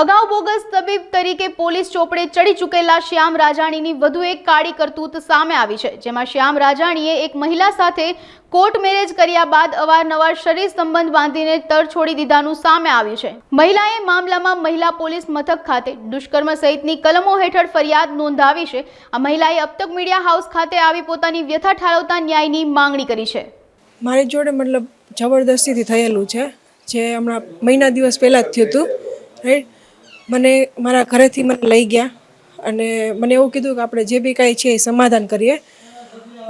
અગાઉ બોગસ તબીબ તરીકે પોલીસ ચોપડે ચડી ચૂકેલા શ્યામ રાજાણીની વધુ એક કાળી કરતૂત સામે આવી છે, જેમાં શ્યામ રાજાણીએ એક મહિલા સાથે કોર્ટ મેરેજ કર્યા બાદ અવારનવાર શરીર સંબંધ બાંધીને તર છોડી દીધાનું સામે આવ્યું છે. મહિલાએ મામલામાં મહિલા પોલીસ મથક ખાતે દુષ્કર્મ સહિતની કલમો હેઠળ ફરિયાદ નોંધાવી છે. આ મહિલાએ અબતક મીડિયા હાઉસ ખાતે આવી પોતાની વ્યથા ઠાલવતા ન્યાયની માંગણી કરી છે. મારી જોડે મતલબ જબરદસ્તીથી થયેલું છે, જે હમણાં મહિના દિવસ પહેલાં જ થયું હતું રાઈટ મને મારા ઘરેથી મને લઈ ગયા અને મને એવું કીધું કે આપણે જે બી કાંઈ છે એ સમાધાન કરીએ.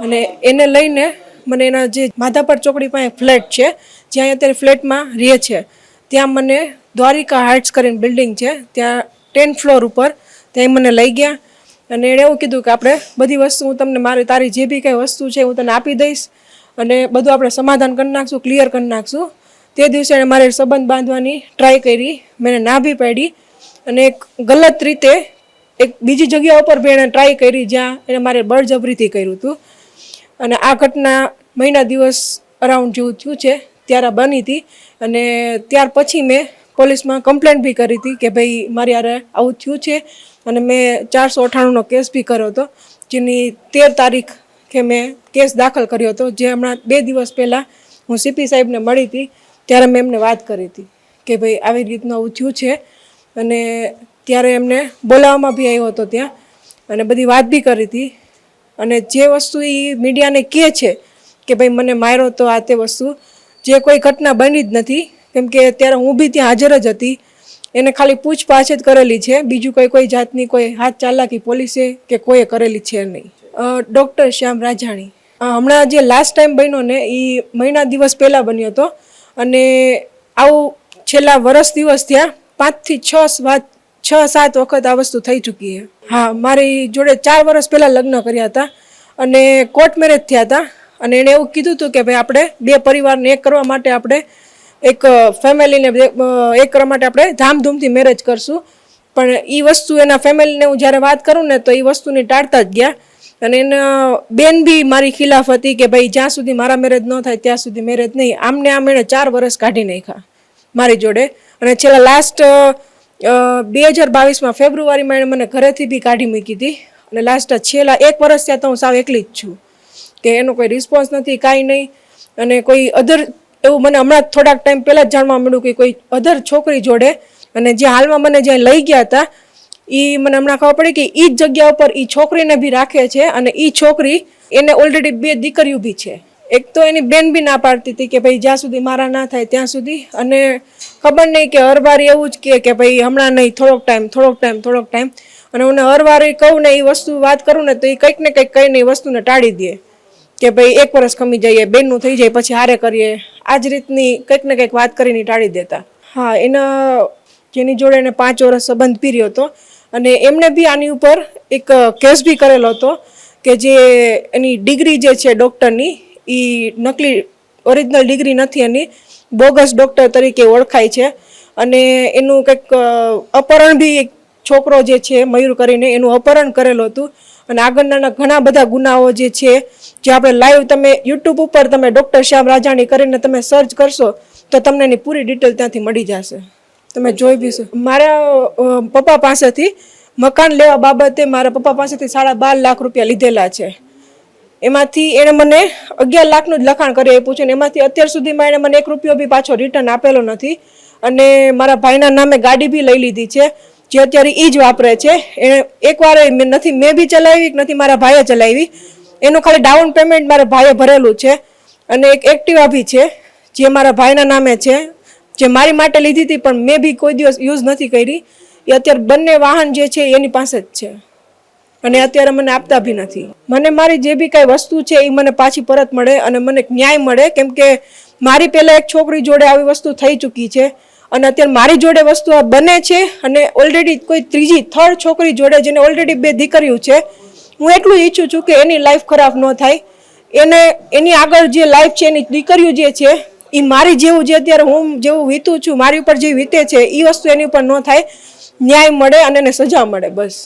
અને એને લઈને મને એના જે માધાપર ચોકડી પાસે ફ્લેટ છે, જ્યાં અત્યારે ફ્લેટમાં રહે છે, ત્યાં મને દ્વારિકા હાઇટ્સ કરીને બિલ્ડિંગ છે, ત્યાં ટેન ફ્લોર ઉપર ત્યાં મને લઈ ગયા. અને એણે એવું કીધું કે આપણે બધી વસ્તુ હું તમને મારી તારી જે બી કાંઈ વસ્તુ છે હું તને આપી દઈશ અને બધું આપણે સમાધાન કરી નાખશું ક્લિયર કરી નાખશું. તે દિવસે એણે મારે સંબંધ બાંધવાની ટ્રાય કરી, મેં ના બી પાડી અને એક ગલત રીતે એક બીજી જગ્યા ઉપર બી એણે ટ્રાય કરી જ્યાં એને મારે બળજબરીથી કર્યું હતું. અને આ ઘટના મહિના દિવસ અરાઉન્ડ જેવું થયું છે, ત્યારે બની હતી. અને ત્યાર પછી મેં પોલીસમાં કમ્પ્લેન્ટ બી કરી હતી કે ભાઈ મારી યારે આવું થયું છે. અને મેં ચારસો અઠ્ઠાણુંનો કેસ બી કર્યો હતો, જેની તેર તારીખ કે મેં કેસ દાખલ કર્યો હતો, જે હમણાં બે દિવસ પહેલાં હું સીપી સાહેબને મળી હતી, ત્યારે મેં એમને વાત કરી હતી કે ભાઈ આવી રીતનું આવું થયું છે. અને ત્યારે એમને બોલાવવામાં બી આવ્યો હતો ત્યાં. અને બધી વાત બી કરી હતી. અને જે વસ્તુ એ મીડિયાને કહે છે કે ભાઈ મને માર્યો તો આ તે વસ્તુ, જે કોઈ ઘટના બની જ નથી. કેમ કે ત્યારે હું બી ત્યાં હાજર જ હતી. એને ખાલી પૂછપાછ જ કરેલી છે. બીજું કોઈ કોઈ જાતની કોઈ હાથ ચાલાકી પોલીસે કે કોઈએ કરેલી છે નહીં. ડૉક્ટર શ્યામ રાજાણી. હમણાં જે લાસ્ટ ટાઈમ બન્યો ને એ મહિના દિવસ પહેલાં બન્યો હતો. અને આવું છેલ્લા વરસ દિવસ ત્યાં પાંચથી છ વાત છ, સાત વખત આ વસ્તુ થઈ ચૂકી છે. હા, મારી જોડે ચાર વર્ષ પહેલાં લગ્ન કર્યા હતા અને કોર્ટ મેરેજ થયા હતા અને એણે એવું કીધું હતું કે ભાઈ આપણે બે પરિવારને એક કરવા માટે આપણે એક ફેમિલીને એક કરવા માટે આપણે ધામધૂમથી મેરેજ કરશું. પણ એ વસ્તુ એના ફેમિલીને હું જ્યારે વાત કરું ને તો એ વસ્તુને ટાળતા જ ગયા. અને એના બેન બી મારી ખિલાફ હતી કે ભાઈ જ્યાં સુધી મારા મેરેજ ન થાય ત્યાં સુધી મેરેજ નહીં. આમને આમ એણે ચાર વર્ષ કાઢી નાખ્યા. મારી જોડે. અને છેલ્લા લાસ્ટ બે હજાર બાવીસમાં ફેબ્રુઆરીમાં એણે મને ઘરેથી બી કાઢી મૂકી હતી. અને લાસ્ટ છેલ્લા એક વર્ષ ત્યાં તો હું સાવ એકલી જ છું. કે એનો કોઈ રિસ્પોન્સ નથી, કાંઈ નહીં. અને કોઈ અધર એવું મને હમણાં થોડાક ટાઈમ પહેલાં જ જાણવા મળ્યું કે કોઈ અધર છોકરી જોડે. અને જે હાલમાં મને જ્યાં લઈ ગયા હતા એ મને હમણાં ખબર પડી કે એ જ જગ્યા ઉપર એ છોકરીને બી રાખે છે. અને એ છોકરી એને ઓલરેડી બે દીકરીઓ બી છે. એક તો એની બેન બી ના પાડતી હતી કે ભાઈ જ્યાં સુધી મારા ના થાય ત્યાં સુધી. અને ખબર નહીં કે હરવાર એવું જ કહે કે ભાઈ હમણાં નહીં, થોડોક ટાઈમ થોડોક ટાઈમ થોડોક ટાઈમ અને હું હરવારી કહું ને એ વસ્તુ વાત કરું ને તો એ કંઈક ને કંઈક કહીને એ વસ્તુને ટાળી દે. કે ભાઈ એક વર્ષ ખમી જઈએ બેનનું થઈ જાય, પછી હારે કરીએ. આ જ રીતની કંઈક ને કંઈક વાત કરીને ટાળી દેતા. હા, એના જેની જોડે એને પાંચ વર્ષ સંબંધ પીર્યો હતો. અને એમને બી આની ઉપર એક કેસ બી કરેલો હતો કે જે એની ડિગ્રી જે છે ડૉક્ટરની એ નકલી ઓરિજિનલ ડિગ્રી નથી એની. બોગસ ડૉક્ટર તરીકે ઓળખાય છે. અને એનું કંઈક અપહરણ બી એક છોકરો જે છે, મયુર કરીને એનું અપહરણ કરેલું હતું. અને આગળના ઘણા બધા ગુનાઓ જે છે, જે આપણે લાઈવ તમે યુટ્યુબ ઉપર તમે ડૉક્ટર શ્યામ રાજાણી કરીને તમે સર્ચ કરશો, તો તમને એની પૂરી ડિટેલ ત્યાંથી મળી જશે. તમે જોઈ બી મારા પપ્પા પાસેથી મકાન લેવા બાબતે મારા પપ્પા પાસેથી સાડા બાર લાખ રૂપિયા લીધેલા છે. એમાંથી એણે મને અગિયાર લાખનું જ લખાણ કરી આપ્યું છે અને એમાંથી અત્યાર સુધીમાં એણે મને એક રૂપિયો બી પાછો રિટર્ન આપેલો નથી. અને મારા ભાઈના નામે ગાડી બી લઈ લીધી છે, જે અત્યારે એ જ વાપરે છે. એણે એકવાર નથી, મેં બી ચલાવી નથી મારા ભાઈએ ચલાવી. એનું ખાલી ડાઉન પેમેન્ટ મારા ભાઈએ ભરેલું છે. અને એક એક્ટિવા બી છે, જે મારા ભાઈના નામે છે, જે મારી માટે લીધી હતી પણ મેં બી કોઈ દિવસ યુઝ નથી કરી. એ અત્યારે બંને વાહન જે છે એની પાસે જ છે. અને અત્યારે મને આપતા બી નથી. મને મારી જે બી કાંઈ વસ્તુ છે એ મને પાછી પરત મળે અને મને ન્યાય મળે, કેમ કે મારી પહેલાં એક છોકરી જોડે આવી વસ્તુ થઈ ચૂકી છે અને અત્યારે મારી જોડે વસ્તુ આ બને છે અને ઓલરેડી કોઈ ત્રીજી થર્ડ છોકરી જોડે જેને ઓલરેડી બે દીકરીઓ છે, હું એટલું ઈચ્છું છું કે એની લાઈફ ખરાબ ન થાય. એને, એની આગળ જે લાઈફ છે, એની દીકરીઓ જે છે એ મારી જેવું જે અત્યારે હું જેવું વીતું છું, મારી ઉપર જે વીતે છે એ વસ્તુ એની ઉપર ન થાય. ન્યાય મળે અને એને સજા મળે, બસ.